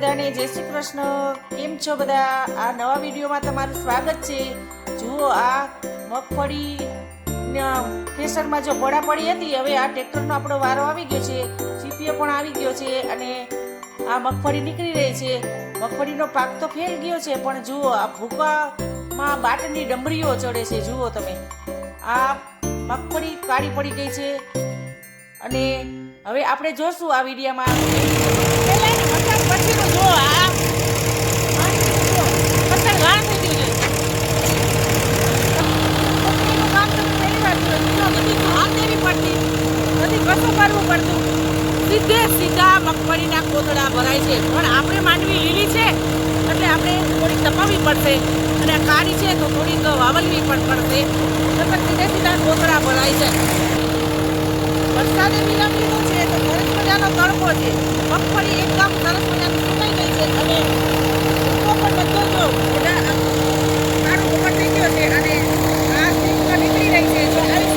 બધાને જય શ્રી કૃષ્ણ. કેમ છો બધા? આ નવા વિડીયોમાં તમારું સ્વાગત છે. જુઓ આ મગફળી ફેશનમાં જો ભોળા પડી હતી, હવે આ ટ્રેક્ટરનો આપણો વારો આવી ગયો છે. સીપીઓ પણ આવી ગયો છે અને આ મગફળી નીકળી રહી છે. મગફળીનો પાક તો ફેલ ગયો છે, પણ જુઓ આ ભૂકામાં બાટની ડમરીઓ ચડે છે. જુઓ તમે. આ મગફળી કાળી પડી ગઈ છે. અને હવે આપણે જોશું આ વિડીયોમાં પહેલા એને મસાજ પછીનું જો આ પાણીનું જો, પથ્થર ઘાણ થઈ ગયું છે. પથ્થરનું કામ તો પહેલી વાર બધી ઘાણ દેવી પડતી. નથી, કશું કરવું પડતું. સીધે સીધા મગફળીના કોથળા ભરાય છે. પણ આપણે માંડવી લીલી છે, એટલે આપણે થોડીક તપાવવી પડશે. અને કાળી છે, તો થોડીક વાવલવી પણ પડશે. નહીંતર સીધે સીધા કોથળા ભરાય છે. વરસાદે લીધો છે, તો સરસ મજાનો તડકો છે. મગફળી એકદમ સરસ મજાની સુકાઈ ગઈ છે. અને તો પણ બધો જો કાળો ઉપર થઈ ગયો છે. અને આ નીકળી રહી છે.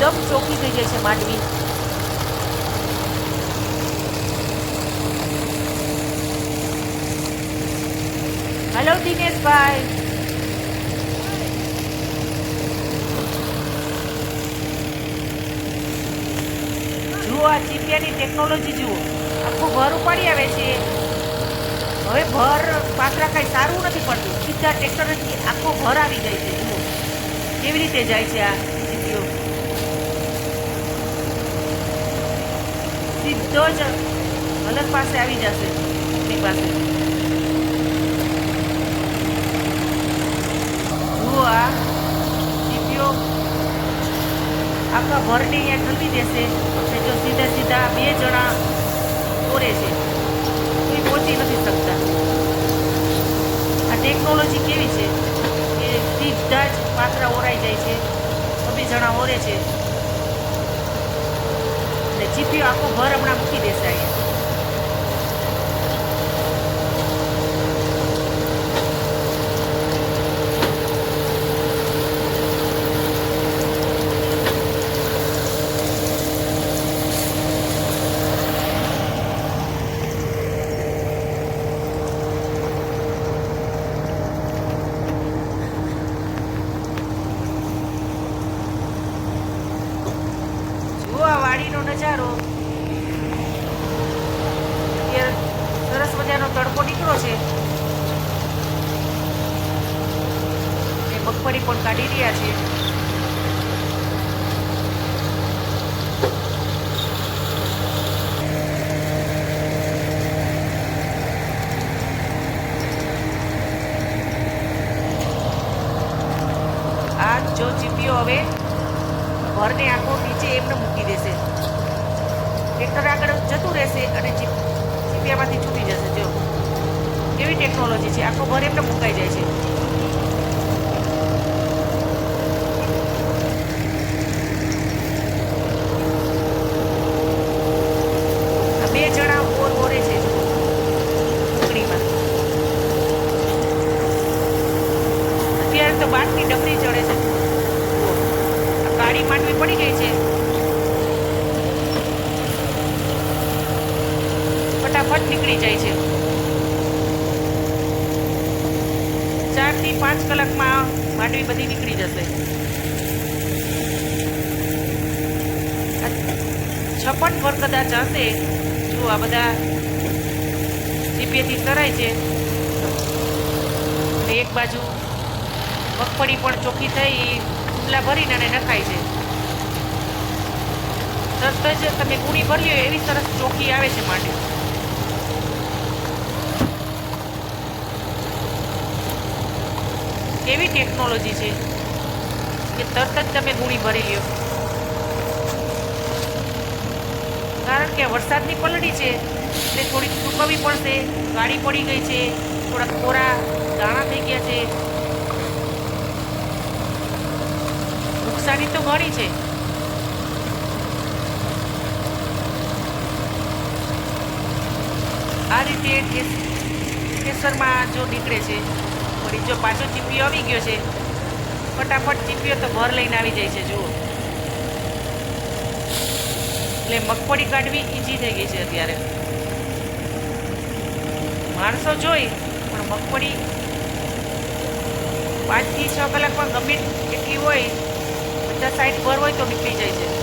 એકદમ ચોખ્ખી થઈ જાય છે માંડવી. હેલો દિનેશભાઈ જુઓ આ ચીપિયાની ટેકનોલોજી જુઓ. આખું ભર ઉપાડી આવે છે. હવે ભર પાથરા કાંઈ સારું નથી પડતું. સીધા ટ્રેક્ટરથી આખો ભર આવી જાય છે, જુઓ. કેવી રીતે જાય છે આ ચીપીઓ સીધો જ અલગ પાસે આવી જશે એની પાસે. જુઓ આ આખા ભરડી અહીંયા ઠલવી દેશે. અને જો સીધા સીધા બે જણા ઓરે છે, કોઈ પહોંચી નથી શકતા. આ ટેકનોલોજી કેવી છે? કે સીધા જ પાત્રા ઓરાઈ જાય છે. બબે જણા ઓરે છે. ચીપીઓ આખો ભર હમણાં મૂકી દેશે અહીંયા જુઓ આ વાડીનો નજારો. સરસ મજાનો તડકો નીકળો છે. મગફળી પણ કાઢી રહ્યા છે આ જો ચીપીઓ હવે ભરને આખો નીચે એમને મૂકી દેશે ટ્રેક્ટર આગળ જતું રહેશે અને ચીપ ચીપિયામાંથી છૂટી જશે જો. કેવી ટેકનોલોજી છે? આખો ભર એમને મુકાઈ જાય છે જાડી માંડવી પડી ગઈ છે ફટાફટ નીકળી જાય છે. ચારથી પાંચ કલાકમાં માંડવી બધી નીકળી જશે. છપ્પન પર કદાચ હશે, જો આ બધા જીપીએથી તરાય છે. એક બાજુ મગફળી પણ ચોખ્ખી થઈ ખુલ્લા ભરીને અને નખાય છે. તરત જ તમે ગુણી ભરી એવી સરસ ચોખ્ખી આવે છે માંડવી. કેવી ટેકનોલોજી છે? કે તરત જ તમે ગુણી ભરી લ્યો. કારણ કે વરસાદની પલડી છે, એટલે થોડીક સુકવવી પડશે, ગાડી પડી ગઈ છે, થોડાક કોરા દાણા થઈ ગયા છે. નુકસાની તો ઘણી છે. આ રીતે કેસરમાં જો નીકળે છે વળી જો પાછો ચીપિયો આવી ગયો છે. ફટાફટ ચીપિયો તો ભર લઈને આવી જાય છે, જુઓ. એટલે મગફળી કાઢવી ઈજી થઈ ગઈ છે અત્યારે. માણસો જોઈ, પણ મગફળી પાંચથી છ કલાકમાં ગમે એટલી હોય, બધા સાઈડ પર હોય તો નીકળી જાય છે.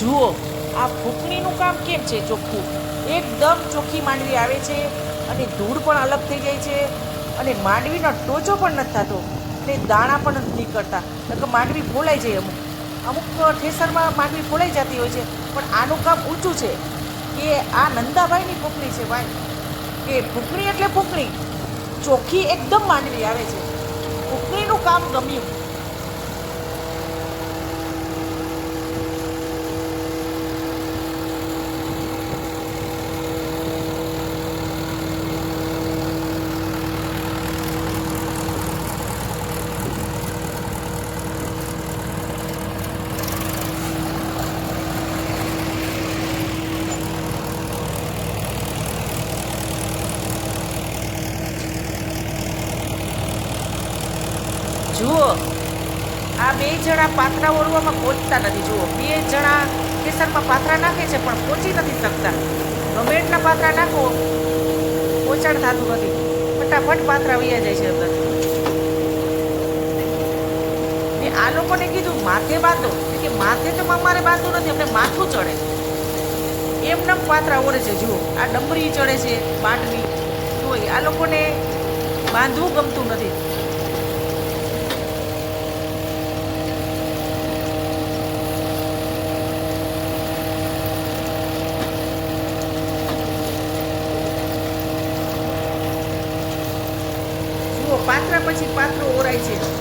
જુઓ, આ ફૂંકણીનું કામ કેમ છે ચોખ્ખું? એકદમ ચોખ્ખી માંડવી આવે છે અને ધૂળ પણ અલગ થઈ જાય છે અને માંડવીનો ટોચો પણ નથી થતો અને દાણા પણ નથી નીકળતા. એટલે માંડવી ફોલાઈ જાય અમુક. અમુક ઠેસરમાં માંડવી ફોલાઈ જતી હોય છે, પણ આનું કામ ઊંચું છે. કે આ નંદાભાઈની ફૂંકણી છે ભાઈ. કે ફૂંકણી એટલે ફૂંકણી. ચોખ્ખી એકદમ માંડવી આવે છે. ફૂંકણીનું કામ ગમ્યું જુઓ આ બે જણા પાથરા ઓળવામાં પહોંચતા નથી. જુઓ, બે જણા કેસરમાં પાથરા નાખે છે, પણ પહોંચી નથી શકતા. ગમે એટલા નાખો પહોંચાડ થતું નથી. ફટાફટ પાથરા વૈયા જાય છે અંદર. ને આ લોકોને કીધું, માથે બાંધો. કે માથે તો અમારે બાંધવું નથી અમને માથું ચડે. એમને પાથરા ઓળે છે, જુઓ. આ ડમરી ચડે છે બાટલી જુઓ આ લોકોને બાંધવું ગમતું નથી જુઓ પાત્રા પછી પાત્રો ઓરાય છે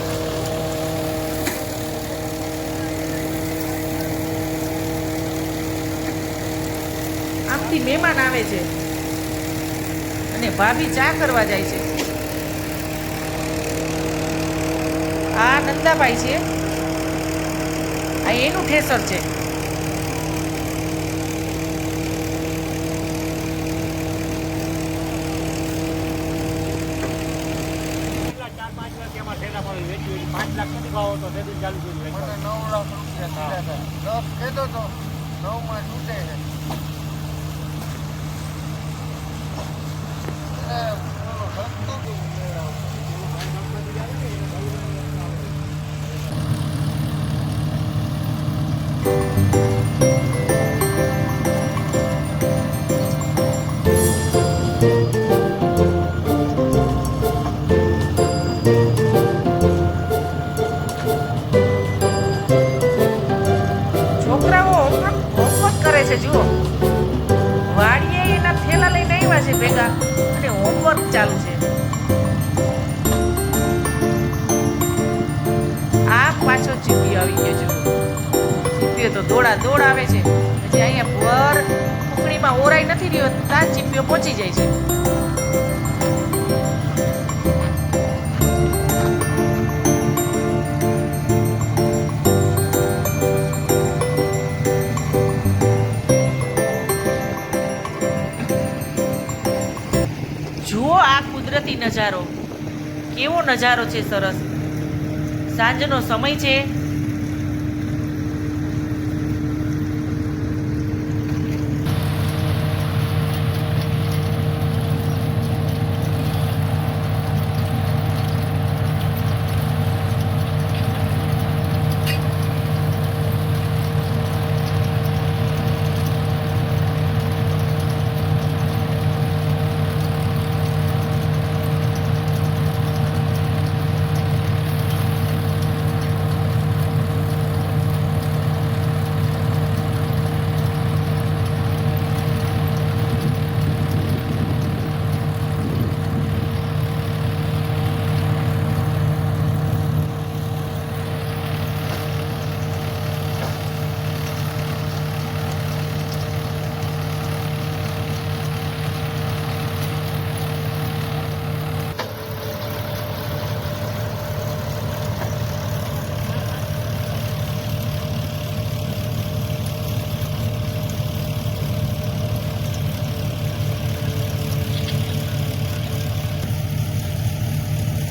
આમથી મહેમાન આવે છે. અને ભાભી ચા કરવા જાય છે. આ નંદાભાઈ છે. આ એનું ઠેસર છે. ચાર પાંચ લાખ નથી ભાવ હતો તે ચાલુ કર્યું મને નવ લાખ રૂપિયા કહેતો તો નવમાં દોડા, દોડ આવે છે. પછી અહીંયા ભર ટુકડીમાં ઓરાઈ નથી રહ્યો ત્યાં ચીપીઓ પહોંચી જાય છે. જુઓ આ કુદરતી નજારો. કેવો નજારો છે સરસ. સાંજનો સમય છે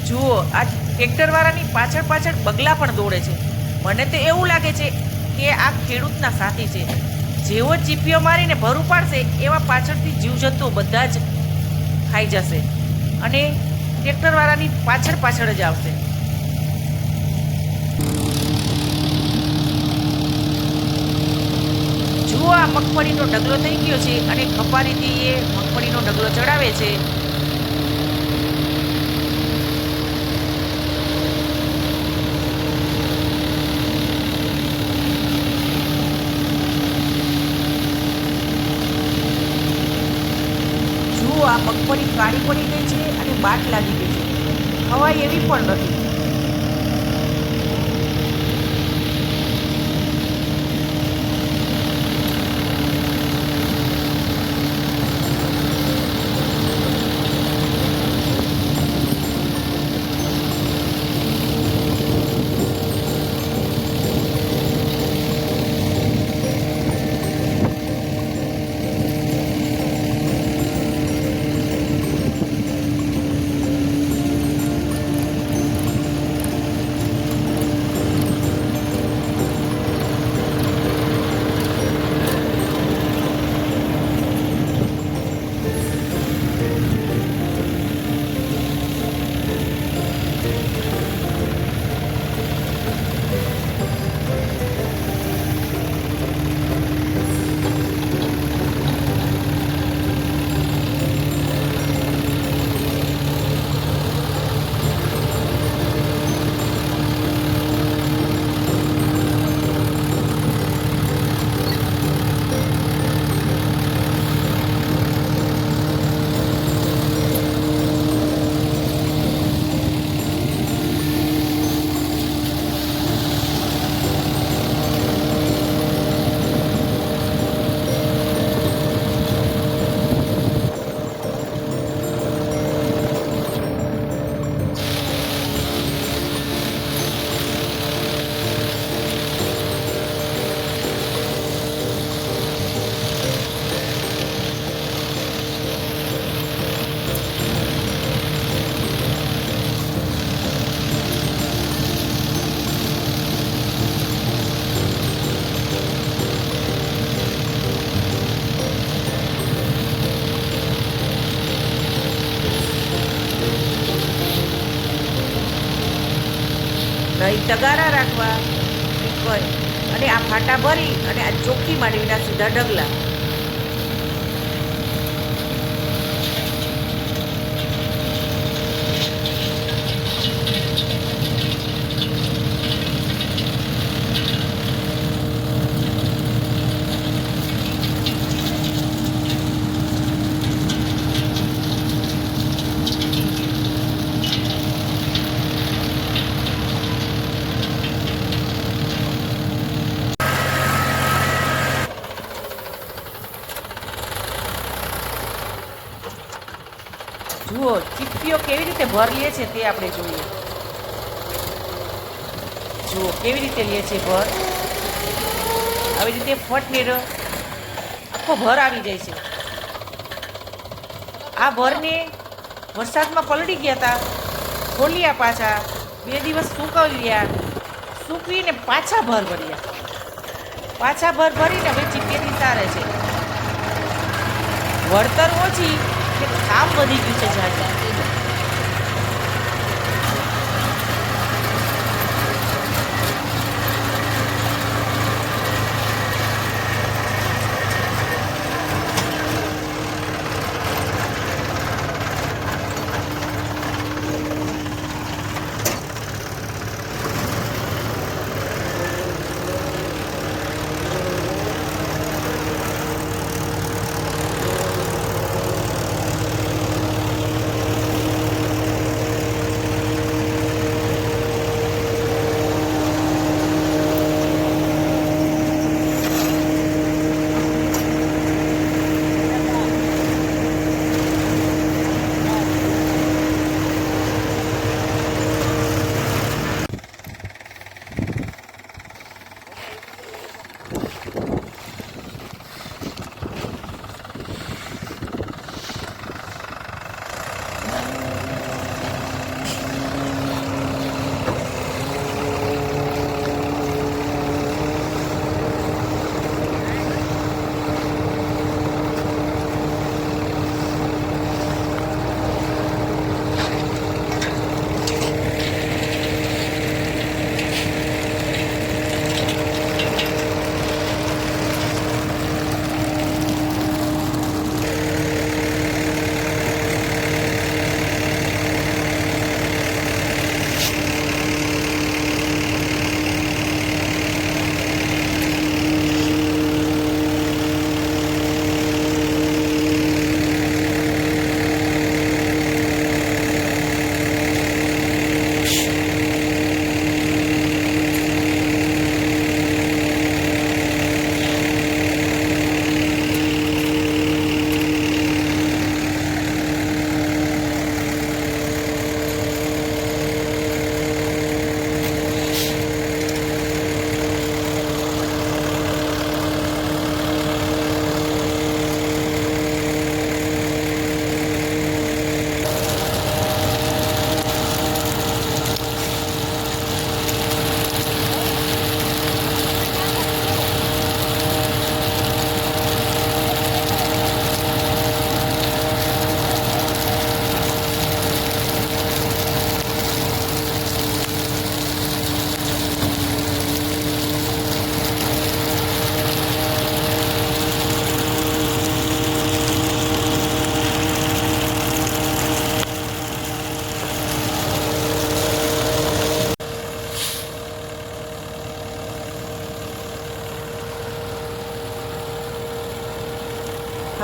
જુઓ આ ટ્રેક્ટરવાળાની પાછળ પાછળ બગલા પણ દોડે છે. મને તો એવું લાગે છે કે આ ખેડૂતના સાથી છે. જેવો ચીપીઓ મારીને ભરું પાડશે એવા પાછળથી જીવજંતુઓ બધા જ ખાઈ જશે અને ટ્રેક્ટરવાળાની પાછળ પાછળ જ આવશે. જુઓ આ મગફળીનો ડગલો થઈ ગયો છે અને ખપારીથી એ મગફળીનો ડગલો ચડાવે છે જુઓ આ મગફળી કાળી પડી ગઈ છે અને બાટ લાગી ગઈ છે. હવા એવી પણ નથી. તગારા રાખવા અને આ ફાટા ભરી અને આ ચોખ્ખી માંડવીના સીધા ઢગલા. ભર લે છે તે આપણે જોઈએ. જુઓ, કેવી રીતે લે છે ભર? આવી રીતે ફટનેર આખો ભર આવી જાય છે. આ ભરને વરસાદમાં પલળી ગયા હતા ખોલ્યા પાછા. બે દિવસ સૂકવ્યા. સૂકવીને પાછા ભર ભર્યા. પાછા ભર ભરીને હવે ચીપીએથી તારે છે. વળતર ઓછી, કે કામ વધી ગયું છે જાજા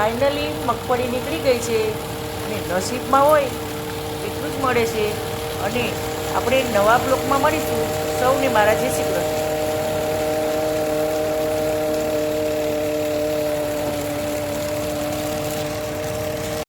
ફાઇનલી મગફળી નીકળી ગઈ છે અને નસીબમાં હોય એટલું જ મળે છે. અને આપણે નવા બ્લોકમાં મળીશું. સૌને મારા શ્રી કૃષ્ણ.